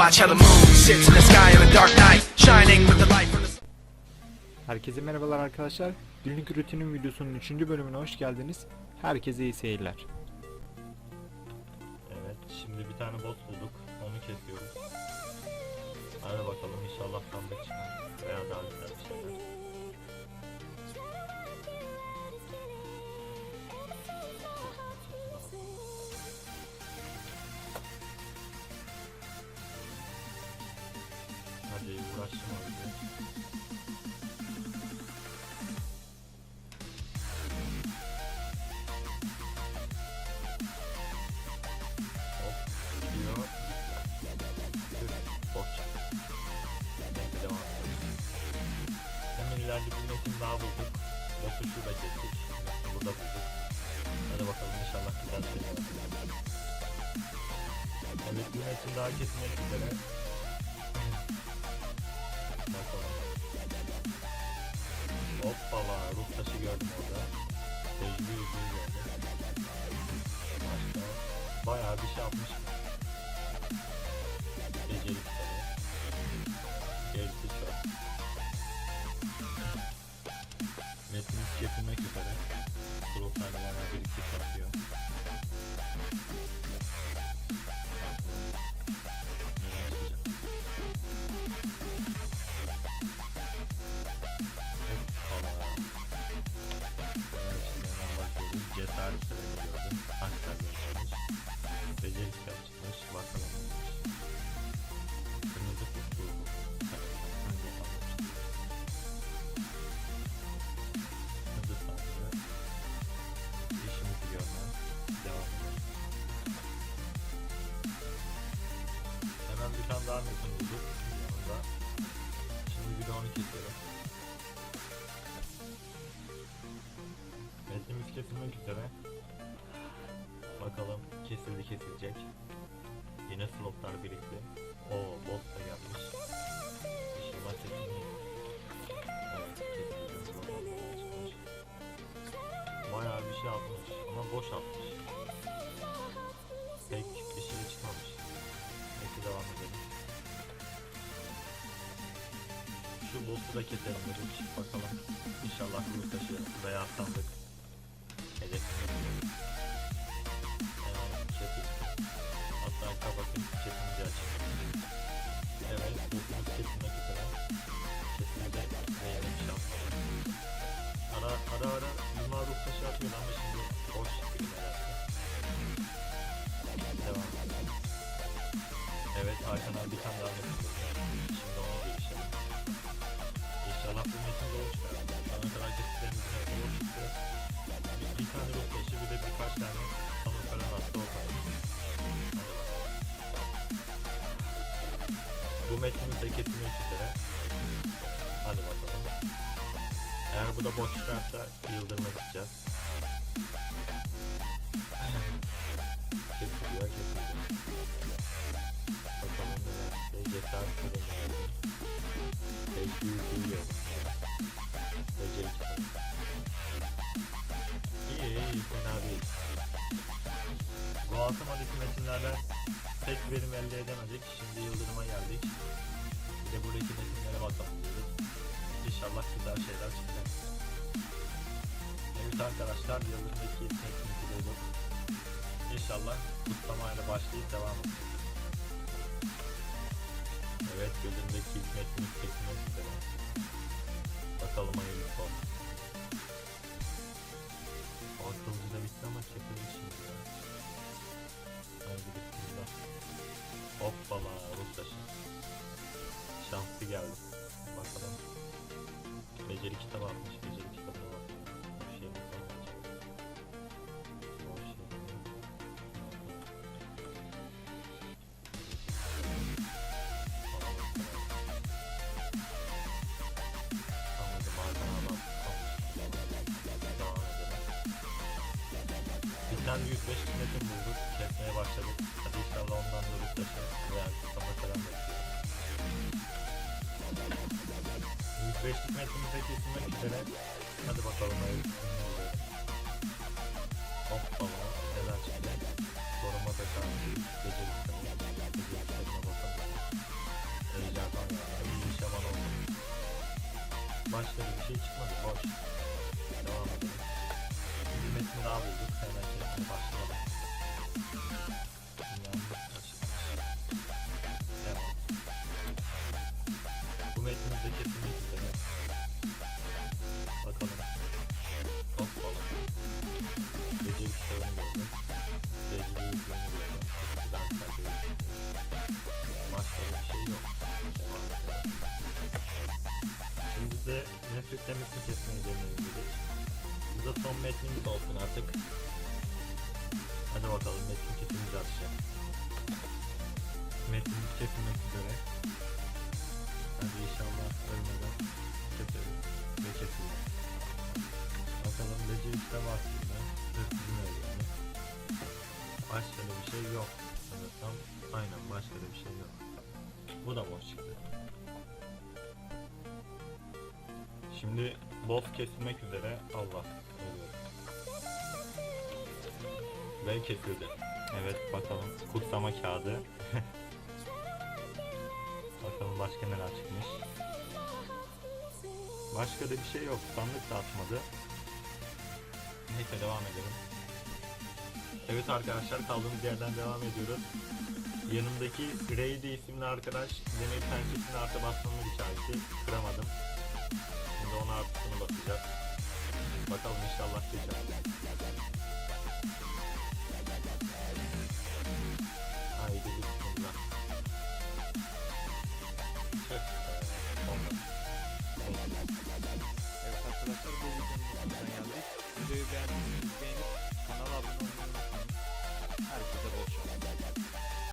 Watch how the moon sits in the sky on a dark night, shining with the light from the Herkese merhabalar arkadaşlar. Günlük rutinin videosunun 3. bölümüne hoş geldiniz. Herkese iyi seyirler. Evet, şimdi bir tane bot bulduk. Onu kesiyoruz. Hadi bakalım inşallah sandık çıkar. Veya daha güzel bir şeyler. İleride bir metin daha bulduk. Botu şurada kestik. Burada bulduk. Hadi bakalım inşallah güzel şeyler olur. Evet bir metin daha kesmek üzere. Bakalım. Hoppala ruh taşı gördüm orada. Tecrübe yüzüğü gördüm. Başka bayağı bir şey yapmış. Beceri Metnimiz kesilmek üzere. Bakalım kesildi kesilecek. Yine slotlar birikti. O boss da gelmiş. İnşallah kesildi. Evet kesildi. Slotlar. Bayağı bir şey atmış ama boş atmış. Pek bir şey çıkmamış. Neyse devam edelim. Şu boss'u da keselim dedik. Bakalım. İnşallah ruh taşı veya sandık. Hedefimiz. Evet, kesin. Hatta kapatın kesince açın. Evet, üzere. Kesince Bu de kesilmek üzere. Hadi bakalım. Eğer bu da boş çıkarsa yıldırma gideceğiz. Bu Altımadaki metinlerden tek verim elde edemedik. Şimdi yıldırıma geldik. Bir de buradaki metinlere bakalım diyoruz. İnşallah güzel şeyler çıkacak. Evet arkadaşlar yıldırımdaki metnimizi bulduk. İnşallah kutlamayla başlayıp devam edeceğiz. Evet gözümdeki ilk metnimiz kesilmek üzere. Bakalım hayırlısı olsun. Kitabı atmış. Beceri kitabına bak. Boş şey? Boş şey edelim. Bir tane 105 metin bulduk. Kesmeye başladık. Hadi inşallah ondan da ruh taşı veya kutlama falan bekliyorum. Beşlik maçımızda kesinlikle üzere. Hadi bakalım. Hoppala. Neler çıkacak? Koruma da kaldı. Gece yükselme bakalım. Heyecandan yani. Bir iş yaman oldu. Başta bir şey çıkmadı. Boş. Devam edelim. Bir metni daha bulduk. Hemen kesinlikle başlayalım. Yalnız De nefretlemesini kesmeyi deneyebiliriz. Bu da son metnimiz olsun artık. Hadi bakalım metnin kesimimizi atacağım. Metnimiz kesilmek üzere. Hadi inşallah ölmeden keseriz ve kesilir. Bakalım becerikte var mı? Hırsızın öldüğünü. Başka da bir şey yok. Sanırsam aynen başka da bir şey yok. Bu da boş çıktı. Şimdi boss kesilmek üzere Allah ölüyorum. Ve kesildi. Evet bakalım kutsama kağıdı. bakalım başka neler çıkmış. Başka da bir şey yok. Sandık da atmadı. Neyse devam edelim. Evet arkadaşlar kaldığımız yerden devam ediyoruz. Yanımdaki Reydi isimli arkadaş demir pençesini artı basmamı rica etti. Kıramadım. Şimdi ona artısını basacak. Bakalım inşallah geçer.